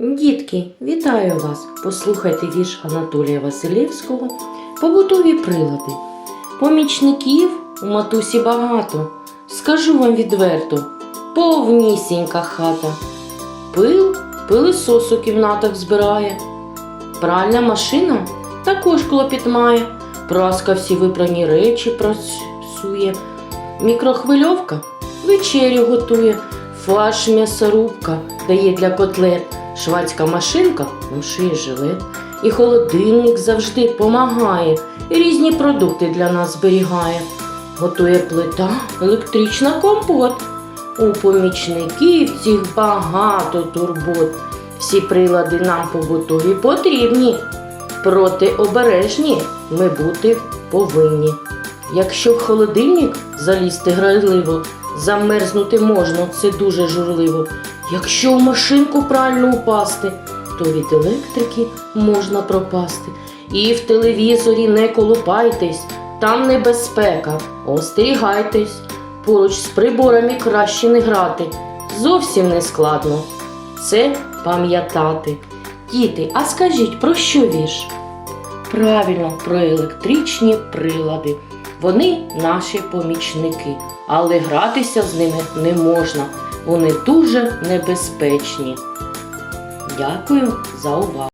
Дітки, вітаю вас! Послухайте вірш Анатолія Василівського Побутові прилади. Помічників у матусі багато. Скажу вам відверто, повнісінька хата. Пил пилисос у кімнатах збирає. Пральна машина також клопіт має. Праска всі випрані речі працює. Мікрохвильовка вечерю готує. Фарш м'ясорубка дає для котлет. Швацька машинка шиє жилет. І холодильник завжди помагає. І різні продукти для нас зберігає. Готує плита, електрична компот. У помічників цих багато турбот. Всі прилади нам побутові потрібні. Проте обережні ми бути повинні. Якщо в холодильник залізти грайливо, замерзнути можна, це дуже журливо. Якщо в машинку пральну упасти, то від електрики можна пропасти. І в телевізорі не колупайтесь, там небезпека, остерігайтесь. Поруч з приборами краще не грати. Зовсім не складно. Це пам'ятати. Діти, а скажіть, про що вірш? Правильно, про електричні прилади. Вони наші помічники, але гратися з ними не можна. Вони дуже небезпечні. Дякую за увагу.